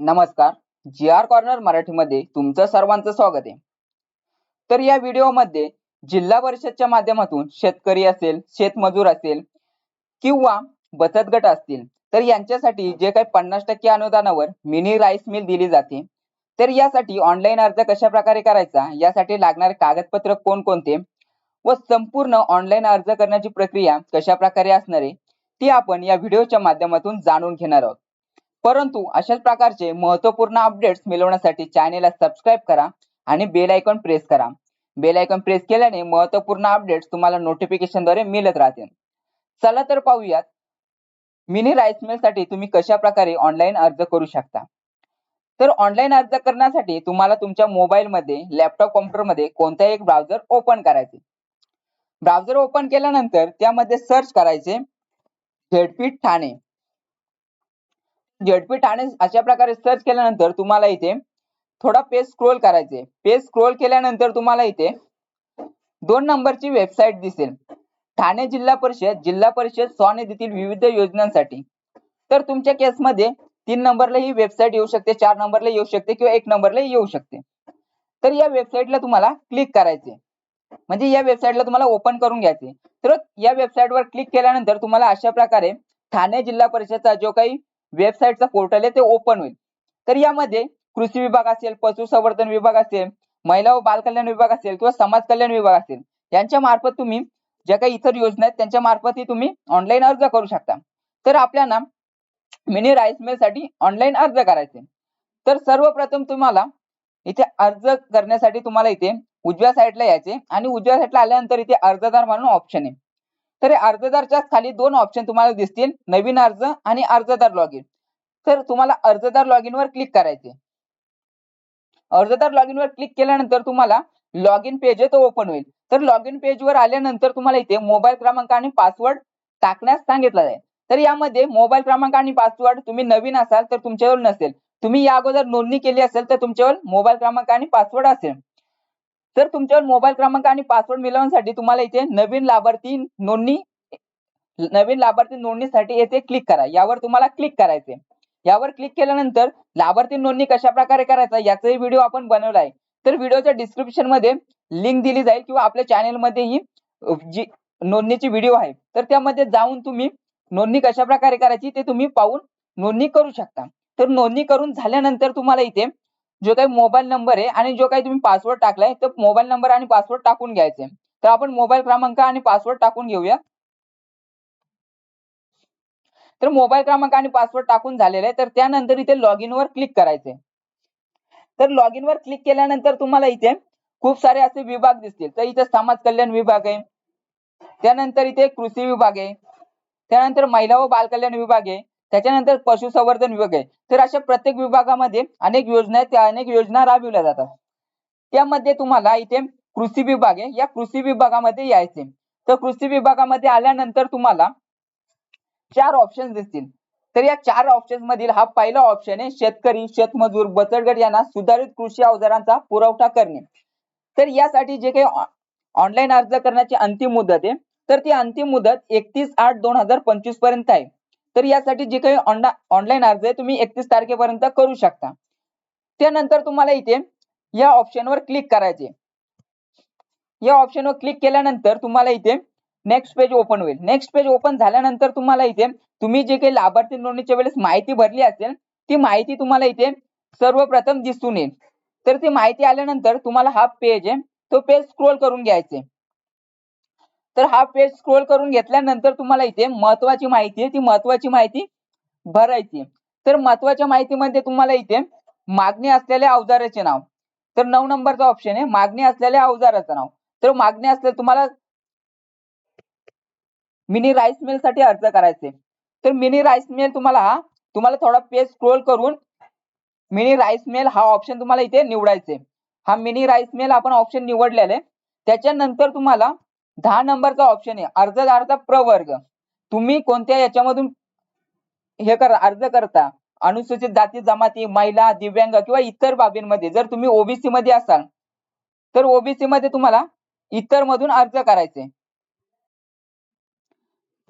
नमस्कार. जी R corner मराठीमध्ये तुमचं सर्वांचं स्वागत आहे. तर या व्हिडिओमध्ये जिल्हा परिषदच्या माध्यमातून शेतकरी असेल शेतमजूर असेल किंवा बचत गट असतील तर यांच्यासाठी जे काही पन्नास टक्के अनुदानावर मिनी राईस मिल दिली जाते. तर यासाठी ऑनलाईन अर्ज कशा प्रकारे करायचा? यासाठी लागणारे कागदपत्र कोणकोणते? व संपूर्ण ऑनलाईन अर्ज करण्याची प्रक्रिया कशा प्रकारे असणार आहे? ती आपण या व्हिडिओच्या माध्यमातून जाणून घेणार आहोत. परंतु अशाच प्रकारचे महत्त्वपूर्ण अपडेट्स मिळवण्यासाठी चॅनेलला सबस्क्राईब करा आणि बेल आयकॉन प्रेस करा. बेल आयकॉन प्रेस केल्याने महत्त्वपूर्ण अपडेट्स तुम्हाला नोटिफिकेशनद्वारे मिळत राहतील. चला तर पाहूयात मिनी राईस मिलसाठी तुम्ही कशा प्रकारे ऑनलाईन अर्ज करू शकता? तर ऑनलाईन अर्ज करण्यासाठी तुम्हाला तुमच्या मोबाईलमध्ये लॅपटॉप कॉम्प्युटरमध्ये कोणताही एक ब्राउझर ओपन करायचे. ब्राउझर ओपन केल्यानंतर त्यामध्ये सर्च करायचे झेडपी ठाणे झेडपी ठाणे अशा प्रकारे सर्च केल्यानंतर तुम्हाला इथे थोडा पेज स्क्रोल करायचे. पेज स्क्रोल केल्यानंतर तुम्हाला इथे दोन नंबरची वेबसाईट दिसेल. ठाणे जिल्हा परिषद जिल्हा परिषद स्वनिधीतील विविध योजनांसाठी. तर तुमच्या केसमध्ये तीन नंबरला ही वेबसाईट येऊ शकते चार नंबरला येऊ शकते किंवा एक नंबरला येऊ शकते. तर या वेबसाईटला तुम्हाला क्लिक करायचे. म्हणजे या वेबसाईटला तुम्हाला ओपन करून घ्यायचे. तर या वेबसाईटवर क्लिक केल्यानंतर तुम्हाला अशा प्रकारे ठाणे जिल्हा परिषदचा जो काही वेबसाईटचं पोर्टल आहे ते ओपन होईल. तर यामध्ये कृषी विभाग असेल पशुसंवर्धन विभाग असेल महिला व बालकल्याण विभाग असेल किंवा समाज कल्याण विभाग असेल यांच्या मार्फत तुम्ही ज्या काही इतर योजना आहेत त्यांच्या मार्फत तुम्ही ऑनलाईन अर्ज करू शकता. तर आपल्याला मिनी राईस मिलसाठी ऑनलाईन अर्ज करायचे तर सर्वप्रथम तुम्हाला इथे अर्ज करण्यासाठी तुम्हाला इथे उजव्या साईडला यायचे आणि उजव्या साईडला आल्यानंतर इथे अर्जदार म्हणून ऑप्शन आहे. तर अर्जदारच्या खाली दोन ऑप्शन तुम्हाला दिसतील. नवीन अर्ज आणि अर्जदार लॉग इन तर तुम्हाला अर्जदार लॉग इन वर क्लिक करायचे अर्जदार लॉग इन वर क्लिक केल्यानंतर तुम्हाला लॉग इन पेज आहे तो ओपन होईल. तर लॉग इन पेज वर आल्यानंतर तुम्हाला इथे मोबाईल क्रमांक आणि पासवर्ड टाकण्यास सांगितला आहे. तर यामध्ये मोबाईल क्रमांक आणि पासवर्ड तुम्ही नवीन असाल तर तुमच्यावर नसेल. तुम्ही या अगोदर नोंदणी केली असेल तर तुमच्यावर मोबाईल क्रमांक आणि पासवर्ड असेल. तर तुमच्यावर मोबाईल क्रमांक आणि पासवर्ड मिळवण्यासाठी तुम्हाला इथे नवीन लाभार्थी नोंदणी नवीन लाभार्थी नोंदणीसाठी येथे क्लिक करा. यावर तुम्हाला क्लिक करायचे यावर क्लिक केल्यानंतर लाभार्थी नोंदणी कशा प्रकारे करायचा याचाही व्हिडिओ आपण बनवला आहे तर व्हिडिओच्या डिस्क्रिप्शनमध्ये लिंक दिली जाईल किंवा आपल्या चॅनल ही जी नोंदणीची व्हिडिओ आहे तर त्यामध्ये जाऊन तुम्ही नोंदणी कशा प्रकारे करायची ते तुम्ही पाहून नोंदणी करू शकता. तर नोंदणी करून झाल्यानंतर तुम्हाला इथे जो काही मोबाईल नंबर आहे आणि जो काही तुम्ही पासवर्ड टाकलाय तो मोबाईल नंबर आणि पासवर्ड टाकून घ्यायचे. तर आपण मोबाईल क्रमांक आणि पासवर्ड टाकून घेऊया. तर मोबाईल क्रमांक आणि पासवर्ड टाकून झालेला आहे तर त्यानंतर इथे लॉग इन वर क्लिक करायचे तर लॉग इन वर क्लिक केल्यानंतर तुम्हाला इथे खूप सारे असे विभाग दिसतील. तर इथे समाज कल्याण विभाग आहे. त्यानंतर इथे कृषी विभाग आहे. त्यानंतर महिला व बालकल्याण विभाग आहे. त्याच्यानंतर पशुसंवर्धन विभाग आहे. तर अशा प्रत्येक विभागामध्ये अनेक योजना आहेत त्या अनेक योजना राबविल्या जातात. त्यामध्ये तुम्हाला इथे कृषी विभाग आहे. या कृषी विभागामध्ये यायचे. तर कृषी विभागामध्ये आल्यानंतर तुम्हाला चार ऑप्शन दिसतील. तर या चार ऑप्शन मधील हा पहिला ऑप्शन आहे शेतकरी शेतमजूर बचतगट यांना सुधारित कृषी अवजारांचा पुरवठा करणे. तर यासाठी जे काही ऑनलाईन अर्ज करण्याची अंतिम मुदत आहे तर ती अंतिम मुदत एकतीस आठ दोन हजार पंचवीसपर्यंत आहे. तर यासाठी जे काही ऑनलाईन अर्ज आहे तुम्ही एकतीस तारखेपर्यंत करू शकता. त्यानंतर तुम्हाला इथे या ऑप्शनवर क्लिक करायचे. या ऑप्शनवर क्लिक केल्यानंतर तुम्हाला इथे नेक्स्ट पेज ओपन होईल. नेक्स्ट पेज ओपन झाल्यानंतर तुम्हाला इथे तुम्ही जे काही लाभार्थी नोंदणीच्या वेळेस माहिती भरली असेल ती माहिती तुम्हाला इथे सर्वप्रथम दिसून येईल. तर ती माहिती आल्यानंतर तुम्हाला हा पेज आहे तो पेज स्क्रोल करून घ्यायचे तर हा पेज स्क्रोल करून घेतल्यानंतर तुम्हाला इथे महत्वाची माहिती आहे. ती महत्वाची माहिती भरायची तर महत्त्वाच्या माहितीमध्ये तुम्हाला इथे मागणी असलेल्या अवजाराचे नाव. तर नऊ नंबरचा ऑप्शन आहे. मागणी असलेल्या अवजाराचं नाव. तर मागणी असलेल्या तुम्हाला मिनी राईस मिलसाठी अर्ज करायचे तर मिनी राईस मिल तुम्हाला हा तुम्हाला थोडा पेज स्क्रोल करून मिनी राईस मिल हा ऑप्शन तुम्हाला इथे निवडायचे हा मिनी राईस मिल आपण ऑप्शन निवडलेला आहे. त्याच्यानंतर तुम्हाला दहा नंबरचा ऑप्शन आहे. अर्जदाराचा प्रवर्ग. तुम्ही कोणत्या याच्यामधून हे करा अर्ज करता? अनुसूचित जाती जमाती महिला दिव्यांग किंवा इतर बाबींमध्ये. जर तुम्ही ओबीसी मध्ये असाल तर ओबीसी मध्ये तुम्हाला इतर मधून अर्ज करायचे.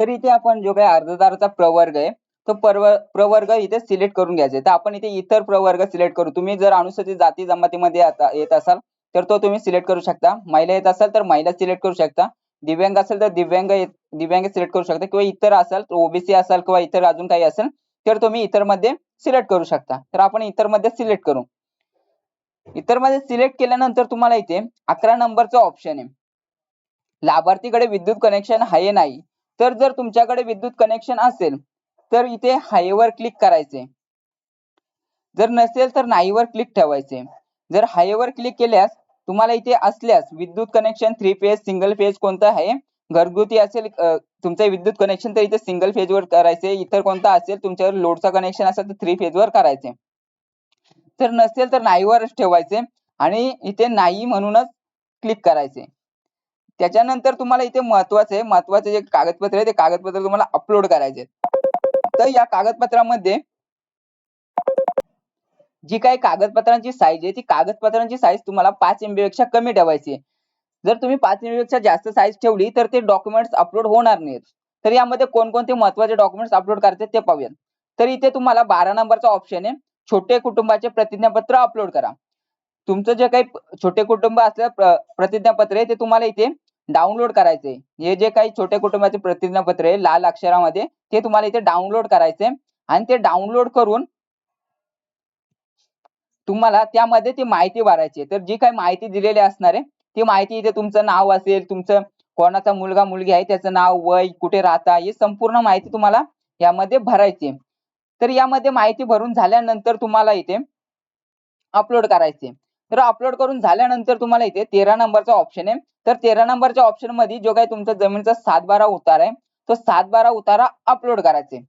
तर इथे आपण जो काही अर्जदाराचा प्रवर्ग आहे तो परव प्रवर्ग इथे सिलेक्ट करून घ्यायचे. तर आपण इथे इतर प्रवर्ग सिलेक्ट करू. तुम्ही जर अनुसूचित जाती जमातीमध्ये येत असाल तर तो तुम्ही सिलेक्ट करू शकता. महिला येत असाल तर महिला सिलेक्ट करू शकता. दिव्यांग असेल तर दिव्यांग दिव्यांग सिलेक्ट करू शकता. किंवा इतर असाल ओबीसी असाल किंवा इतर अजून काही असेल तर तुम्ही इतरमध्ये सिलेक्ट करू शकता. तर आपण इतरमध्ये सिलेक्ट करू. इतरमध्ये सिलेक्ट केल्यानंतर तुम्हाला इथे अकरा नंबरचा ऑप्शन आहे. लाभार्थीकडे विद्युत कनेक्शन आहे नाही. तर जर तुमच्याकडे विद्युत कनेक्शन असेल तर इथे हायवर क्लिक करायचे. जर नसेल तर नाहीवर क्लिक ठेवायचे. जर हायवर क्लिक केल्यास तुम्हाला इथे असल्यास विद्युत connection three phase single phase कोणतं आहे? घरगुती असेल तुमचं विद्युत कनेक्शन तर इथे सिंगल फेज वर करायचे इतर कोणता असेल तुमच्यावर लोडचा कनेक्शन असेल तर थ्री फेज वर करायचे तर नसेल तर नाहीवरच ठेवायचे आणि इथे नाही म्हणूनच क्लिक करायचे त्याच्यानंतर तुम्हाला इथे महत्त्वाचे महत्त्वाचे जे कागदपत्र आहे ते कागदपत्र तुम्हाला अपलोड करायचे तर या कागदपत्रामध्ये जी काही कागदपत्रांची साईज आहे ती कागदपत्रांची साईज तुम्हाला पाच एमबी पेक्षा कमी ठेवायची आहे. जर तुम्ही पाच एमबी पेक्षा जास्त साईज ठेवली तर ते डॉक्युमेंट्स अपलोड होणार नाहीत. तर यामध्ये कोणकोणते महत्त्वाचे डॉक्युमेंट्स अपलोड करायचे ते पाहूयात. तर इथे तुम्हाला बारा नंबरचा ऑप्शन आहे. छोटे कुटुंबाचे प्रतिज्ञापत्र अपलोड करा. तुमचं जे काही छोटे कुटुंब असलं प्रतिज्ञापत्र आहे ते तुम्हाला इथे डाउनलोड करायचे हे जे काही छोटे कुटुंबाचे प्रतिज्ञापत्र आहे लाल अक्षरामध्ये ते तुम्हाला इथे डाउनलोड करायचे आणि ते डाउनलोड करून तुम्हाला त्यामध्ये ती माहिती भरायची तर जी काही माहिती दिलेली असणार आहे ती माहिती इथे तुमचं नाव असेल तुमचं कोणाचा मुलगा मुलगी आहे त्याचं नाव वय कुठे राहता ही संपूर्ण माहिती तुम्हाला यामध्ये भरायची आहे. तर यामध्ये माहिती भरून झाल्यानंतर तुम्हाला इथे अपलोड करायचे तर अपलोड करून झाल्यानंतर तुम्हाला इथे तेरा नंबरचा ऑप्शन आहे. तर तेरा नंबरच्या ऑप्शनमध्ये जो काही तुमचा जमिनीचा सात बारा उतारा आहे तो सात बारा उतारा अपलोड करायचे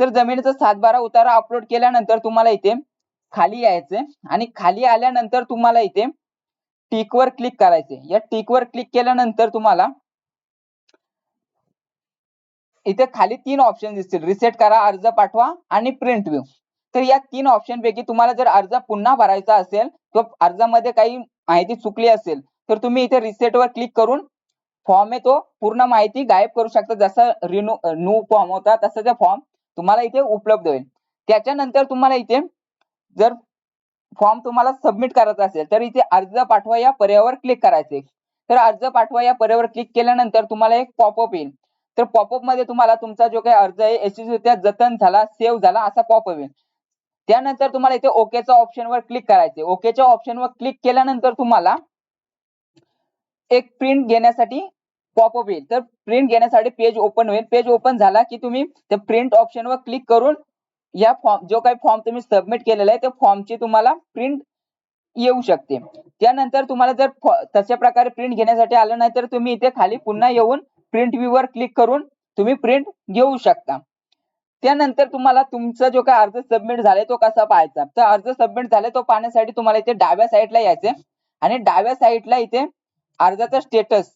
तर जमिनीचा सात बारा उतारा अपलोड केल्यानंतर तुम्हाला इथे खाली यायचे आणि खाली आल्यानंतर तुम्हाला इथे टिक वर क्लिक करायचे. या टिक वर क्लिक केल्यानंतर तुम्हाला इथे खाली तीन ऑप्शन दिसतील. रिसेट करा अर्ज पाठवा आणि प्रिंट व्यू तर या तीन ऑप्शन पैकी तुम्हाला जर अर्ज पुन्हा भरायचा असेल किंवा अर्जामध्ये काही माहिती चुकली असेल तर तुम्ही इथे रिसेट वर क्लिक करून फॉर्म आहे तो पूर्ण माहिती गायब करू शकता. जसा रिन्यू न्यू फॉर्म होता तसा त्या फॉर्म तुम्हाला इथे उपलब्ध होईल. त्याच्यानंतर तुम्हाला इथे जर फॉर्म तुम्हाला सबमिट करायचा असेल तर इथे अर्ज पाठवा या पर्यायावर क्लिक करायचे. तर अर्ज पाठवा या पर्यायावर क्लिक केल्यानंतर तुम्हाला एक पॉपअप येईल. तर पॉपअपमध्ये तुम्हाला तुमचा जो काही अर्ज आहे यशस्वीरित्या जतन झाला सेव्ह झाला असा पॉपअप येईल. त्यानंतर तुम्हाला इथे ओकेच्या ऑप्शन वर क्लिक करायचे. ओकेच्या ऑप्शन वर क्लिक केल्यानंतर तुम्हाला एक प्रिंट घेण्यासाठी पॉपअप येईल. तर प्रिंट घेण्यासाठी पेज ओपन होईल. पेज ओपन झाला की तुम्ही त्या प्रिंट ऑप्शन वर क्लिक करून या फॉर्म जो काही फॉर्म तुम्ही सबमिट केलेला आहे त्या फॉर्मची तुम्हाला प्रिंट येऊ शकते. त्यानंतर तुम्हाला जर तशा प्रकारे प्रिंट घेण्यासाठी आलं नाही तर तुम्ही इथे खाली पुन्हा येऊन प्रिंट व्यू वर क्लिक करून तुम्ही प्रिंट घेऊ शकता. त्यानंतर तुम्हाला तुमचा जो काही अर्ज सबमिट झालाय तो कसा पाहायचा? तर अर्ज सबमिट झालाय तो पाहण्यासाठी तुम्हाला इथे डाव्या साईडला यायचे आणि डाव्या साईडला इथे अर्जाचा स्टेटस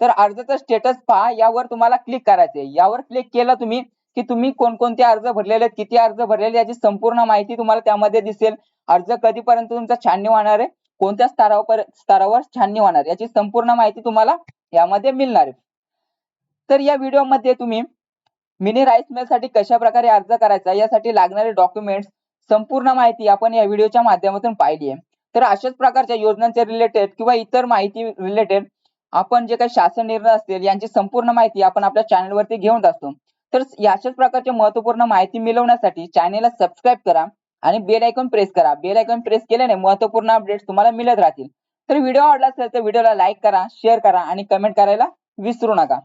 तर अर्जाचा स्टेटस पहा यावर तुम्हाला क्लिक करायचे यावर क्लिक केलं तुम्ही की तुम्ही कोणकोणते अर्ज भरलेले आहेत किती अर्ज भरलेले याची संपूर्ण माहिती तुम्हाला त्यामध्ये दिसेल. अर्ज कधीपर्यंत तुमचा छाननी होणार आहे कोणत्या स्तरावर स्तरावर छाननी होणार याची संपूर्ण माहिती तुम्हाला यामध्ये मिळणार आहे. तर या व्हिडिओमध्ये तुम्ही मिनी राईस मिलसाठी कशा प्रकारे अर्ज करायचा यासाठी लागणारे डॉक्युमेंट्स संपूर्ण माहिती आपण या व्हिडिओच्या माध्यमातून पाहिली आहे. तर अशाच प्रकारच्या योजनांच्या रिलेटेड किंवा इतर माहिती रिलेटेड आपण जे काही शासन निर्णय असतील यांची संपूर्ण माहिती आपण आपल्या चॅनलवरती घेऊन असतो तर याच्याच अशाच प्रकारची महत्त्वपूर्ण माहिती मिळवण्यासाठी चॅनेलला सबस्क्राईब करा आणि बेल आयकॉन प्रेस करा. बेल आयकॉन प्रेस केल्याने महत्त्वपूर्ण अपडेट्स तुम्हाला मिळत राहतील. तर व्हिडिओ आवडला असेल तर व्हिडिओला लाईक करा शेअर करा आणि कमेंट करायला विसरू नका.